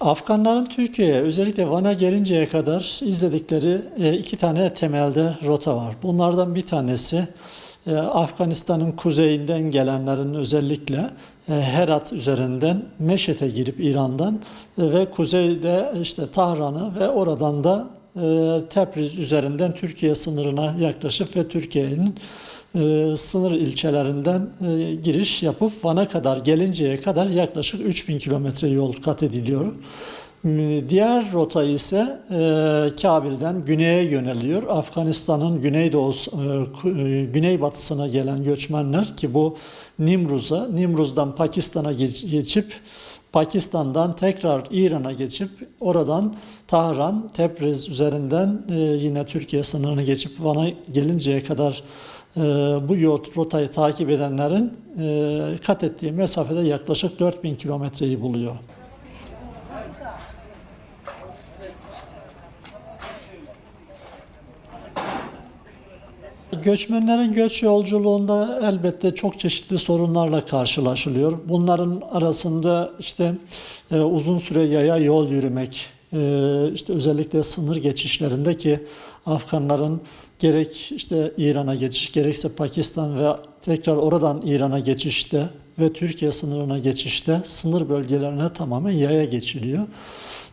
Afganların Türkiye'ye özellikle Van'a gelinceye kadar izledikleri e, iki tane temelde rota var. Bunlardan bir tanesi e, Afganistan'ın kuzeyinden gelenlerin özellikle e, Herat üzerinden Meşet'e girip İran'dan ve kuzeyde işte Tahran'a ve oradan da Tebriz üzerinden Türkiye sınırına yaklaşıp ve Türkiye'nin e, sınır ilçelerinden e, giriş yapıp Van'a kadar gelinceye kadar yaklaşık 3000 kilometre yol kat ediliyor. Diğer rota ise e, Kabil'den güneye yöneliyor. Afganistan'ın güneydoğusu, e, e, güneybatısına gelen göçmenler ki bu Nimruz'a, Nimruz'dan Pakistan'a geç- geçip Pakistan'dan tekrar İran'a geçip oradan Tahran, Tebriz üzerinden yine Türkiye sınırını geçip Van'a gelinceye kadar bu yol rotayı takip edenlerin e, kat ettiği mesafede yaklaşık 4000 kilometreyi buluyor. Göçmenlerin göç yolculuğunda elbette çok çeşitli sorunlarla karşılaşılıyor. Bunların arasında işte e, uzun süre yaya yol yürümek, e, işte özellikle sınır geçişlerinde ki Afganların gerek işte İran'a geçiş gerekse Pakistan ve tekrar oradan İran'a geçişte ve Türkiye sınırına geçişte sınır bölgelerine tamamen yaya geçiliyor.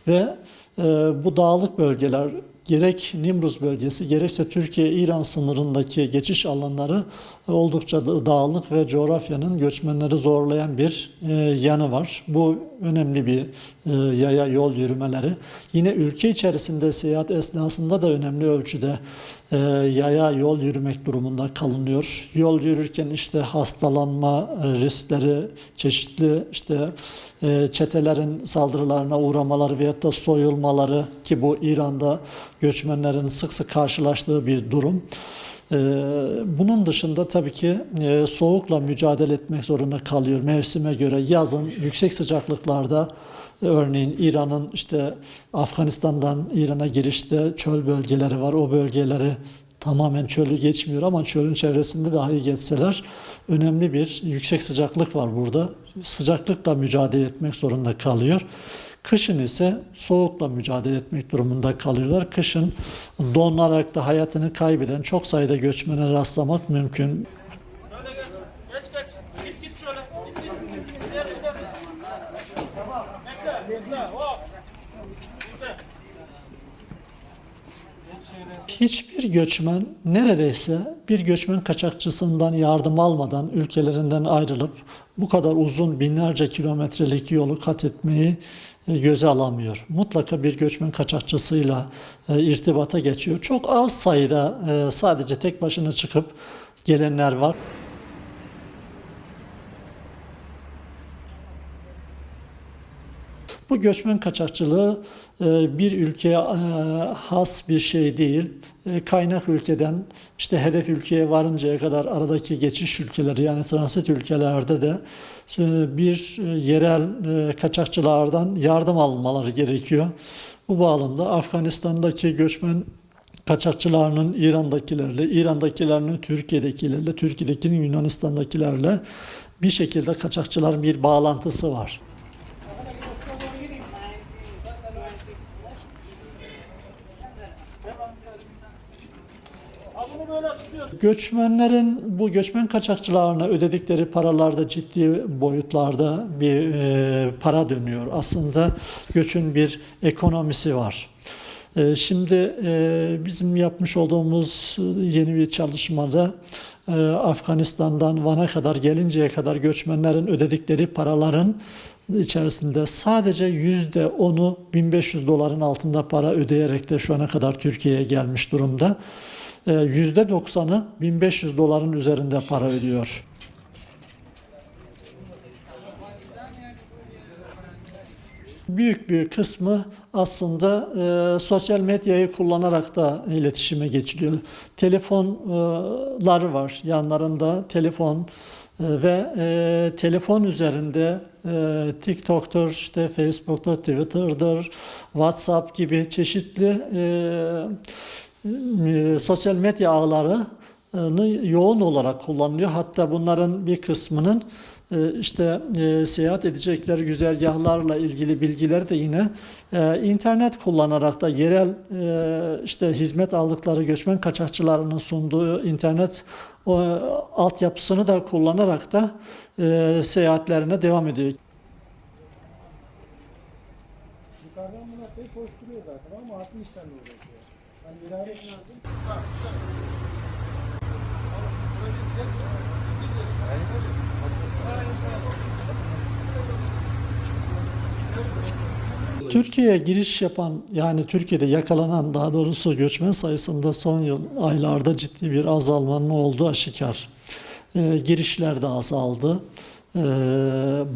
Ve e, bu dağlık bölgeler gerek Nimruz bölgesi gerekse Türkiye-İran sınırındaki geçiş alanları oldukça da- dağlık ve coğrafyanın göçmenleri zorlayan bir e, yanı var. Bu önemli bir e, yaya yol yürümeleri. Yine ülke içerisinde seyahat esnasında da önemli ölçüde e, yaya yol yürümek durumunda kalınıyor. Yol yürürken işte hastalanma riskleri, çeşitli işte e, çetelerin saldırılarına uğramaları veyahut da soyulmaları ki bu İran'da göçmenlerin sık sık karşılaştığı bir durum. Ee, Bunun dışında tabii ki e, soğukla mücadele etmek zorunda kalıyor mevsime göre. Yazın yüksek sıcaklıklarda e, örneğin İran'ın işte Afganistan'dan İran'a girişte çöl bölgeleri var. O bölgeleri tamamen çölü geçmiyor ama çölün çevresinde dahi geçseler önemli bir yüksek sıcaklık var burada. Sıcaklıkla mücadele etmek zorunda kalıyor. Kışın ise soğukla mücadele etmek durumunda kalıyorlar. Kışın donarak da hayatını kaybeden çok sayıda göçmene rastlamak mümkün. Hiçbir göçmen neredeyse bir göçmen kaçakçısından yardım almadan ülkelerinden ayrılıp bu kadar uzun binlerce kilometrelik yolu kat etmeyi e, göze alamıyor. Mutlaka bir göçmen kaçakçısıyla e, irtibata geçiyor. Çok az sayıda e, sadece tek başına çıkıp gelenler var. Bu göçmen kaçakçılığı e, bir ülkeye e, has bir şey değil. E, Kaynak ülkeden işte hedef ülkeye varıncaya kadar aradaki geçiş ülkeleri yani transit ülkelerde de bir yerel kaçakçılardan yardım almaları gerekiyor. Bu bağlamda Afganistan'daki göçmen kaçakçılarının İran'dakilerle, İran'dakilerinin Türkiye'dekilerle, Türkiye'dekinin Yunanistan'dakilerle bir şekilde kaçakçıların bir bağlantısı var. Göçmenlerin bu göçmen kaçakçılarına ödedikleri paralarda ciddi boyutlarda bir e, para dönüyor. Aslında göçün bir ekonomisi var. E, şimdi e, bizim yapmış olduğumuz yeni bir çalışmada e, Afganistan'dan Van'a kadar gelinceye kadar göçmenlerin ödedikleri paraların içerisinde sadece yüzde onu 1500 doların altında para ödeyerek de şu ana kadar Türkiye'ye gelmiş durumda. Ee, Yüzde doksanı 1500 doların üzerinde para ödüyor. Büyük bir kısmı aslında e, sosyal medyayı kullanarak da iletişime geçiliyor. Telefonları var yanlarında telefon e, ve e, telefon üzerinde e, TikTok'tur, işte Facebook'tur, Twitter'dır, WhatsApp gibi çeşitli e, e, sosyal medya ağları yoğun olarak kullanılıyor. Hatta bunların bir kısmının e, işte e, seyahat edecekleri güzergahlarla ilgili bilgileri de yine e, internet kullanarak da yerel işte hizmet aldıkları göçmen kaçakçılarının sunduğu internet o, altyapısını da kullanarak da seyahatlerine devam ediyor. Yukarıdan bunlar pek koşturuyor zaten ama haklı işlerle uğraşıyor. Türkiye'ye giriş yapan yani Türkiye'de yakalanan daha doğrusu göçmen sayısında son yıl aylarda ciddi bir azalmanın olduğu aşikar. Ee, girişler de azaldı. Ee,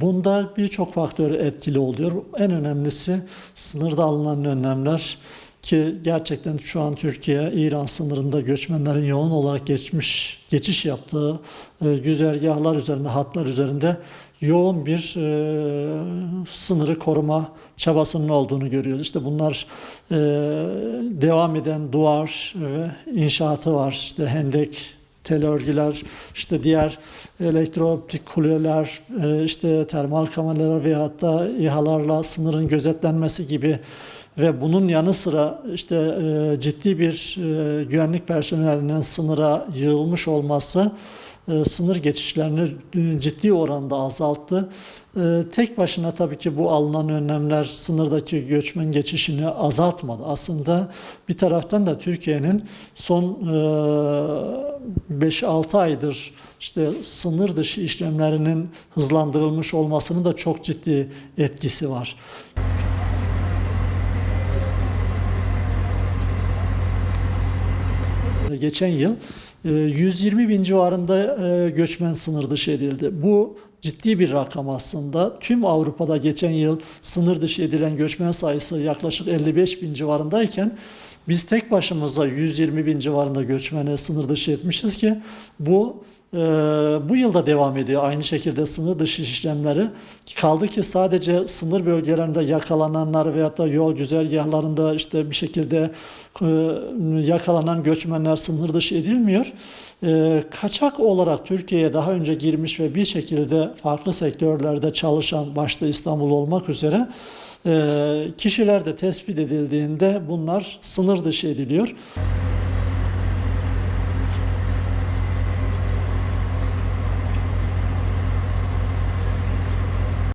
bunda birçok faktör etkili oluyor. En önemlisi sınırda alınan önlemler ki gerçekten şu an Türkiye İran sınırında göçmenlerin yoğun olarak geçmiş geçiş yaptığı e, güzergahlar üzerinde hatlar üzerinde yoğun bir e, sınırı koruma çabasının olduğunu görüyoruz. İşte bunlar e, devam eden duvar ve inşaatı var. İşte hendek tel işte diğer elektrooptik kuleler, e, işte termal kameralar ve hatta İHA'larla sınırın gözetlenmesi gibi ve bunun yanı sıra işte e, ciddi bir e, güvenlik personelinin sınıra yığılmış olması e, sınır geçişlerini ciddi oranda azalttı. Tek başına tabii ki bu alınan önlemler sınırdaki göçmen geçişini azaltmadı. Aslında bir taraftan da Türkiye'nin son e, 5-6 aydır işte sınır dışı işlemlerinin hızlandırılmış olmasının da çok ciddi etkisi var. Geçen yıl e, 120 bin civarında e, göçmen sınır dışı edildi. Bu ciddi bir rakam aslında. Tüm Avrupa'da geçen yıl sınır dışı edilen göçmen sayısı yaklaşık 55 bin civarındayken biz tek başımıza 120 bin civarında göçmene sınır dışı etmişiz ki bu e, bu yılda devam ediyor aynı şekilde sınır dışı işlemleri. Kaldı ki sadece sınır bölgelerinde yakalananlar veyahut da yol güzergahlarında işte bir şekilde e, yakalanan göçmenler sınır dışı edilmiyor. E, kaçak olarak Türkiye'ye daha önce girmiş ve bir şekilde farklı sektörlerde çalışan başta İstanbul olmak üzere e, kişiler de tespit edildiğinde bunlar sınır dışı ediliyor.